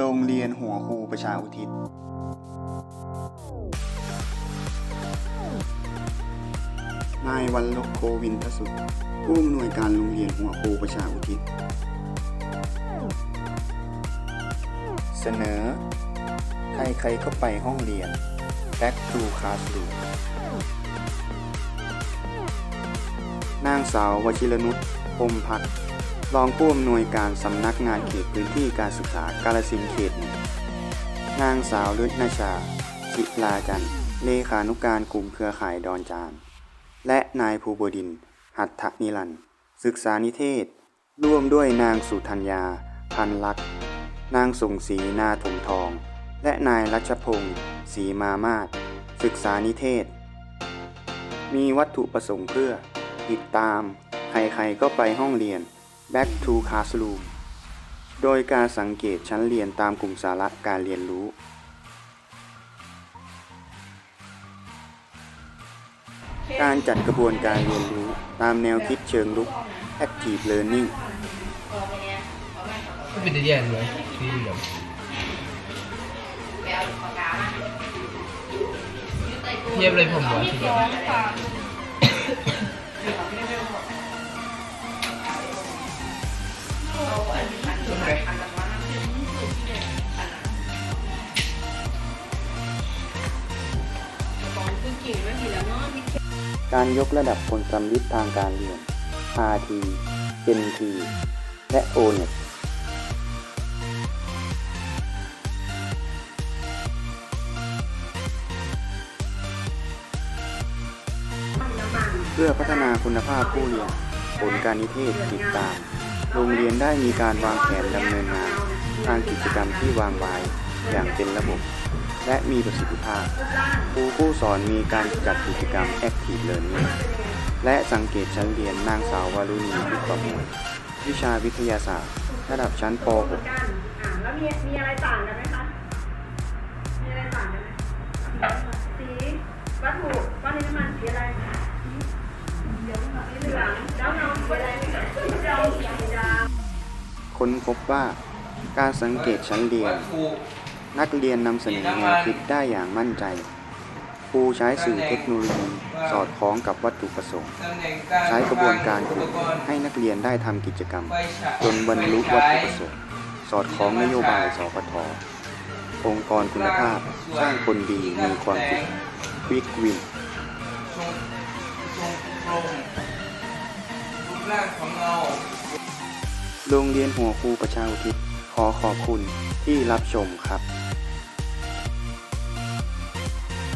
โรงเรียนหัวคูประชาอุทิศ นายวันลบโควินทสุดผู้อำนวยการโรงเรียนหัวคูประชาอุทิศ เสนอ ใครๆก็ไปห้องเรียน Back to Classroom นางสาววชิรนุชพรหมพัฒน์ รองผู้อำนวยการสำนักงานเขตพื้นที่การศึกษากาลสินเขตหนึ่งนางสาวฤทธนาชาศิลาจันเลขานุการกลุ่มเครือข่ายดอนจาน และนายภูบดิน หัตถนิรัน ศึกษานิเทศ ร่วมด้วยนางสุธัญญา พันลักษ์นางส่งศรีนาถมทอง และนายรัชพงศ์ศรีมามาศศึกษานิเทศ มีวัตถุประสงค์เพื่อ ติดตาม ใครๆก็ไปห้องเรียน Back to Classroom โดยการสังเกตชั้นเรียนตามกลุ่มสาระการเรียนรู้ การจัดกระบวนการเรียนรู้ตามแนวคิดเชิงลุก Active Learning ไม่เป็นแย่เลยที่เหลือเทียบเลยผมเหรอ การยกระดับผลสำลิดทางการเรียน RT NT และ ONET เพื่อพัฒนาคุณภาพผู้เรียน ผลการนิเทศติดตาม โรงเรียนได้มีการวางแผนดำเนินงานทางกิจกรรมที่วางไว้อย่างเป็นระบบ และมีประสิทธิภาพ ครูผู้สอนมีการจัดกิจกรรม Active Learning และสังเกตชั้นเรียนนางสาววารุณีพิประมวลวิชาวิทยาศาสตร์ ระดับชั้นปกันอ่าแล้วมีมีอะไรต่างกันไหมคะ มีอะไรต่างกันไหมสีวัตถุก้อนนี้น้ำมันสีอะไร ค้นพบว่าการสังเกตชั้นเรียน นักเรียนนำเสนอแนวคิดได้อย่างมั่นใจครูใช้สื่อเทคโนโลยีสอดคล้องกับวัตถุประสงค์ ใช้กระบวนการฝึกให้นักเรียนได้ทำกิจกรรม จนบรรลุวัตถุประสงค์ สอดคล้องนโยบายสพทองค์กรคุณภาพสร้างคนดีมีความสุขวิกวินทรงทรงกลมรูปร่างของเงา โรงเรียนหัวครูประชาอุทิศขอขอบคุณที่รับชมครับ